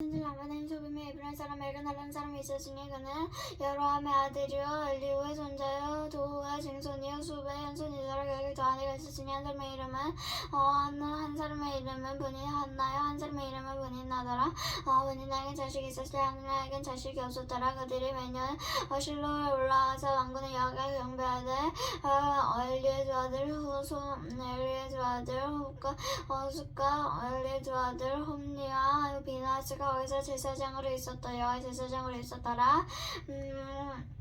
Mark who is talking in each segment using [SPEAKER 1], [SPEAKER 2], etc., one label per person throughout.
[SPEAKER 1] 라마는 소빔의 에브란 사람 엘간하라는 사람이 있었으니 그는 여로함의 아들이요 엘리후의 손자요 도후의 증손이요 현손이더라 그에게 두 아내가 있었으니 한 사람의 이름은 어, 한, 한 사람의 이름은 분이 한나요 한 사람의 이름은 분이 나더라. 어, 나에겐 자식이 있었을 한나에겐 자식이 없었더라. 그들이 매년 어, 실로에 올라가서 왕군의 여호와께 경배하되 어, 엘리의 두 아들 후소 엘리의 두 아들 후가 어수가 엘리의 두 아들 홈리와 비나스가 거기서 제사장으로 있었다 여호와 제사장으로 있었더라. 음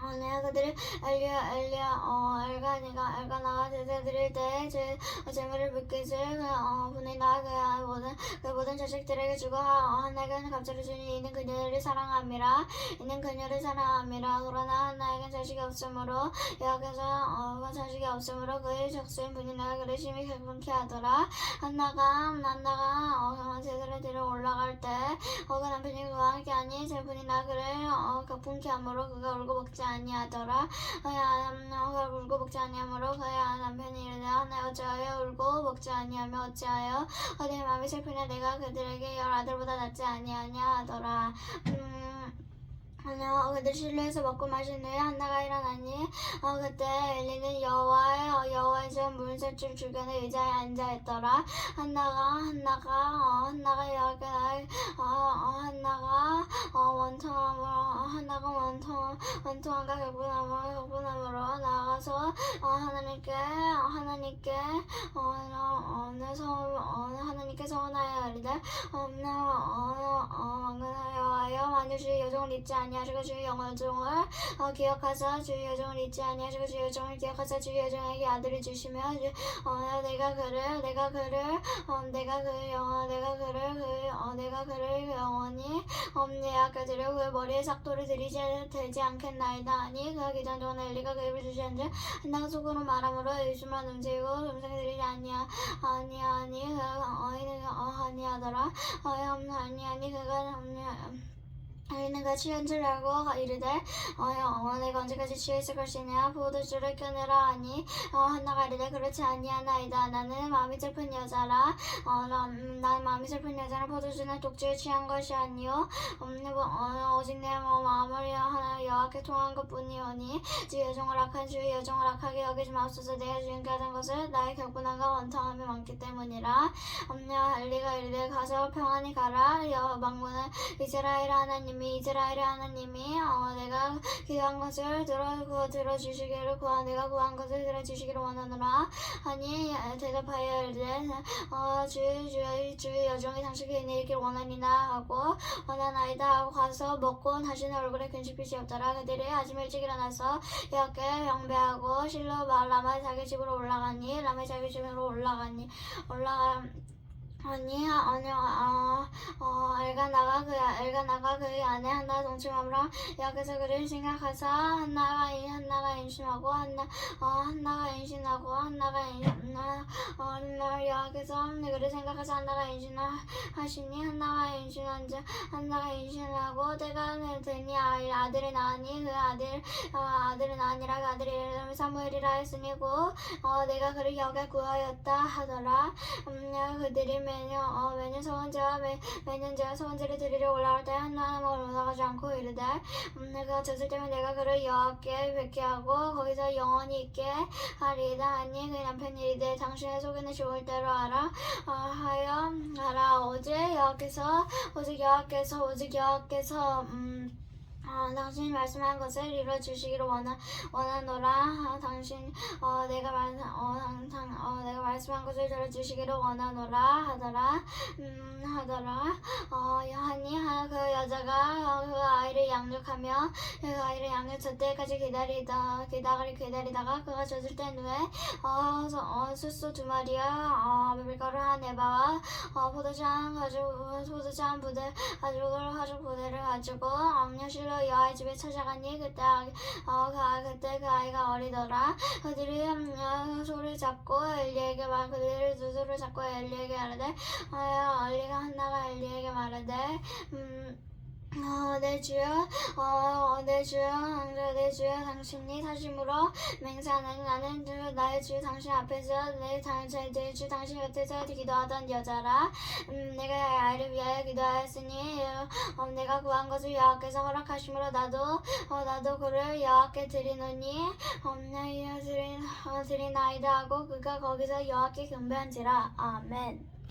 [SPEAKER 1] 아니야 그들이 엘리야 엘리야 어 엘가니가 엘가나가 제사 드릴 때에 제 어, 재물을 묻기를 그어 분이 나그 모든 그 모든 자식들에게 주고 하- 어, 하나에게는 갑자기 주니 이는 그녀를 사랑함이라. 이는 그녀를 사랑함이라. 그러나 하나에겐 자식이 없으므로 여호와께서 어 자식이 없으므로 그의 적수인 분이 나가 그를 심히 결분케 하더라. 한나가 한나가 어때 어그 남편이 그와 함께하니 제 분이 나 그를 어 격분케 하므로 그가 울고 먹지 아니하더라. 그의 아내가 울고 먹지 아니하므로 그의 남편이 이르되 하나여 어찌하여 울고 먹지 아니하며 어찌하여? 어내 마음이 슬프냐? 내가 그들에게 열 아들보다 낫지 아니하냐 하더라. 음 아니요, 그들 실로에서 먹고 마신 후에 한나가 일어나니 어, 그때 엘리는 여호와의 어, 여호와의 전 문설줄 주변에 의자에 앉아 있더라. 한나가 한나가 어, 한나가 여호와께 어, 어, 한나가 어, 어, 한나가 원통 원통함과 격분함으로 격분함으로 나가서 어, 하나님께 어, 하나님께 어, 어, 어느 서 어, 하나님께 서원하여 이르되 없나 어, 어, 왕근하여 만일 주의 여종을 잊지 아니하시고 주의 영혼종을 어, 기억하사 주의 여종을 잊지 아니하시고 주의 여종을 기억하사 주의 여종에게 아들을 주시며 주, 어, 내가 그를 내가 그를 어, 내가 그 영혼 내가 그를 그, 어, 내가 그를 영원히 없네. 아까 드려 그 머리에 삭도를 들이지 되지 않겠나이다. 아니 그가 기전 동안 엘리가 그 입을 주시한즉 한나가 속으로 말함으로 의심만 움직이고 음성이 들리지 아니야 아니 아니 그 어이는 어 아니하더라. 어이 아니 아니 그가 없냐 아이는 같이 알고 이르되 어, 어 내가 언제까지 취해 있을 것이냐? 포도주를 끊으라 하니 어, 한나가 이르되 그렇지 아니하나이다. 나는 마음이 슬픈 여자라. 어, 나, 음, 난 마음이 슬픈 여자라. 포도주는 독주에 취한 것이 아니요. 음, 뭐, 어, 오직 내 뭐, 마음을 하나 여호와께 통한 것뿐이오니 주 여종을 악한 주 여종을 악하게 여기지 마옵소서. 내가 주인께 하던 것을 나의 격분함과 원통함이 많기 때문이라. 엄냐 엘리가 이르되 가서 평안히 가라. 여 망군은 이스라엘 하나님이 이스라엘 하나님이 어, 내가 기도한 것을 들어 구 들어주시기를 구하 내가 구한 것을 들어주시기를 원하노라. 하니 대답하여 이르되 어주주주 여종이 당신에게 내리기를 원하니나 하고 원하나이다 하고 가서 먹고 다시 는 얼굴에 근심빛이 없더라. 그들이 아침 일찍 일어나서 여호와께 경배하고 실로 말 라마 자기 집으로 올라가니 라마 자기 집으로 올라가니 올라가 아니, 아니, 어, 어, 엘가나가 그, 엘가나가 그의 아내 한나 동침함으로 여기서 그를 생각하사 한나가 이 한나가 임신하고 한나, 어, 한나가 임신하고 한나가 임신, 어, 한나 여기서 그를 생각하사 한나가 임신하시니 한나가 임신한즉 한나가 임신하고 때가 되니 아이 아들이 낳으니 그 아들, 어, 아들이 낳으니라 그 아들이 이름을 사무엘이라 했으니 고, 어, 내가 그를 여겨 구하였다 하더라. 음, 그들이 매년 어, 매년 소원제와 매, 매년 제가 소원제를 드리려 올라갈 때 하나님을 올라가지 않고 이르되 음, 내가 졌을 때면 내가 그를 여호와께 뵙게 하고 거기서 영원히 있게 하리이다 하니 그 남편이 이르되 당신의 속에는 좋을 대로 알아 어, 하여 알아 오직 여호와께서 오직 여호와께서 오직 여호와께서 음 아, 당신이 말씀한 것을 이루어 주시기를 원하 원하노라. 아, 당신 어 내가 말 어, 당, 당, 어 내가 말씀한 것을 들어 주시기를 원하노라 하더라. 음 하더라. 어 하니 하, 그 여자가 어, 그 아이를 양육하며 그 아이를 양육 저 때까지 기다리다 기다리 기다리다가 그가 젖을 때 후에 어, 서- 어 숫소 두 마리와 어 밀가루 한 에바와 어 포도주 가지고 포도주 한 부대 가죽을 가죽 부대를 가지고 암녀실로 여아의 집에 찾아가니 그때 아기, 어, 그, 아- 그때 그 아이가 어리더라. 그들이 음, 어, 소를 잡고 엘리에게 말 그들이 두 소를 잡고 엘리에게 말하되 어, 엘리가 한나가 엘리에게 말하되 음 어, 내 주여, 어, 내 주여, 어, 내 주여, 당신이 사심으로 맹세하는 나는 주, 나의 주, 당신 앞에서 내 당신, 주, 당신 곁에서 기도하던 여자라. 음, 내가 아이를 위하여 기도하였으니, 어, 내가 구한 것을 여호와께서 허락하심으로 나도, 어, 나도 그를 여호와께 드리노니, 어, 나이여 드린, 어, 드린 아이다 하고 그가 거기서 여호와께 경배한지라. 아멘.